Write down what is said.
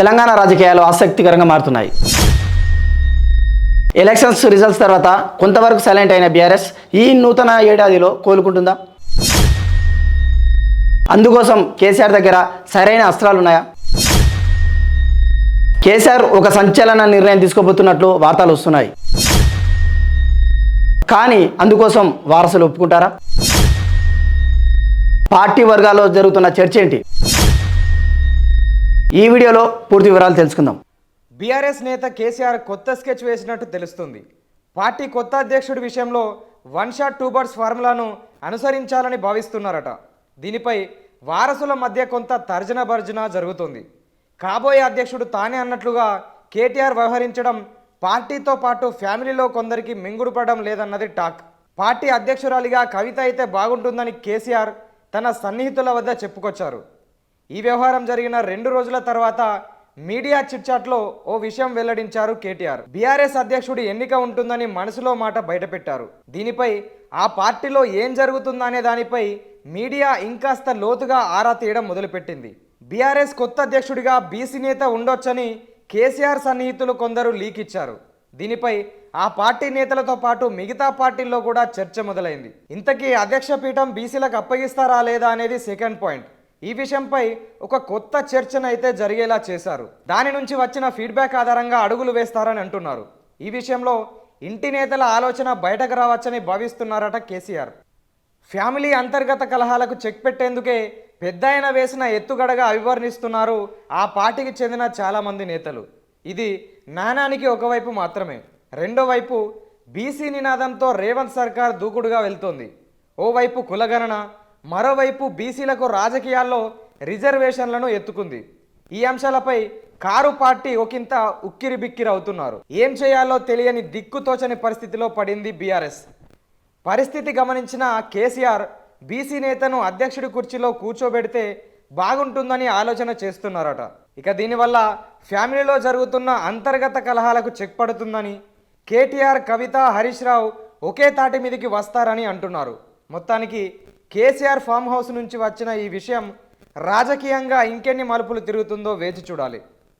తెలంగాణ రాజకీయాలు ఆసక్తికరంగా మారుతున్నాయి. ఎలక్షన్స్ రిజల్ట్స్ తర్వాత కొంతవరకు సైలెంట్ అయిన బీఆర్ఎస్ ఈ నూతన ఏడాదిలో కోలుకుంటుందా? అందుకోసం కేసీఆర్ దగ్గర సరైన అస్త్రాలు ఉన్నాయా? కేసీఆర్ ఒక సంచలన నిర్ణయం తీసుకోబోతున్నట్లు వార్తలు వస్తున్నాయి. కానీ అందుకోసం వారసులు ఒప్పుకుంటారా? పార్టీ వర్గాల్లో జరుగుతున్న చర్చ ఏంటి? ఈ వీడియోలో పూర్తి వివరాలు తెలుసుకుందాం. బీఆర్ఎస్ నేత కేసీఆర్ కొత్త స్కెచ్ వేసినట్టు తెలుస్తుంది. పార్టీ కొత్త అధ్యక్షుడి విషయంలో వన్ షాట్ టూ బర్డ్స్ ఫార్ములాను అనుసరించాలని భావిస్తున్నారట. దీనిపై వారసుల మధ్య కొంత తర్జన భర్జన జరుగుతుంది. కాబోయే అధ్యక్షుడు తానే అన్నట్లుగా కేటీఆర్ వ్యవహరించడం పార్టీతో పాటు ఫ్యామిలీలో కొందరికి మింగుడుపడడం లేదన్నది టాక్. పార్టీ అధ్యక్షురాలిగా కవిత అయితే బాగుంటుందని కేసీఆర్ తన సన్నిహితుల వద్ద చెప్పుకొచ్చారు. ఈ వ్యవహారం జరిగిన రెండు రోజుల తర్వాత మీడియా చిట్చాట్లో ఓ విషయం వెల్లడించారు కేటీఆర్. బీఆర్ఎస్ అధ్యక్షుడి ఎన్నిక ఉంటుందని మనసులో మాట బయటపెట్టారు. దీనిపై ఆ పార్టీలో ఏం జరుగుతుందనే దానిపై మీడియా ఇంకాస్త లోతుగా ఆరా తీయడం మొదలుపెట్టింది. బీఆర్ఎస్ కొత్త అధ్యక్షుడిగా బీసీ నేత ఉండొచ్చని కేసీఆర్ సన్నిహితులు కొందరు లీక్ ఇచ్చారు దీనిపై ఆ పార్టీ నేతలతో పాటు మిగతా పార్టీల్లో కూడా చర్చ మొదలైంది. ఇంతకీ అధ్యక్ష పీఠం బీసీలకు అప్పగిస్తారా లేదా అనేది సెకండ్ పాయింట్. ఈ విషయంపై ఒక కొత్త చర్చను అయితే జరిగేలా చేశారు. దాని నుంచి వచ్చిన ఫీడ్బ్యాక్ ఆధారంగా అడుగులు వేస్తారని అంటున్నారు. ఈ విషయంలో ఇంటి నేతల ఆలోచన బయటకు రావచ్చని భావిస్తున్నారట కేసీఆర్. ఫ్యామిలీ అంతర్గత కలహాలకు చెక్ పెట్టేందుకే పెద్ద ఆయన వేసిన ఎత్తుగడగా అభివర్ణిస్తున్నారు ఆ పార్టీకి చెందిన చాలామంది నేతలు. ఇది నాణానికి ఒకవైపు మాత్రమే. రెండో వైపు బీసీ నినాదంతో రేవంత్ సర్కార్ దూకుడుగా వెళ్తోంది. ఓవైపు కులగణన మరోవైపు బీసీలకు రాజకీయాల్లో రిజర్వేషన్లను ఎత్తుకుంది. ఈ అంశాలపై కారు పార్టీ ఒకంత ఉక్కిరి బిక్కిరి అవుతున్నారు ఏం చేయాలో తెలియని దిక్కుతోచని పరిస్థితిలో పడింది బీఆర్ఎస్. పరిస్థితి గమనించిన కేసీఆర్ బీసీ నేతను అధ్యక్షుడి కుర్చీలో కూర్చోబెడితే బాగుంటుందని ఆలోచన చేస్తున్నారట. ఇక దీనివల్ల ఫ్యామిలీలో జరుగుతున్న అంతర్గత కలహాలకు చెక్ పడుతుందని కేటీఆర్ కవిత హరీష్ రావు ఒకే తాటి మీదకి వస్తారని అంటున్నారు. మొత్తానికి కేసీఆర్ ఫామ్ హౌస్ నుంచి వచ్చిన ఈ విషయం రాజకీయంగా ఇంకెన్ని మలుపులు తిరుగుతుందో వేచి చూడాలి.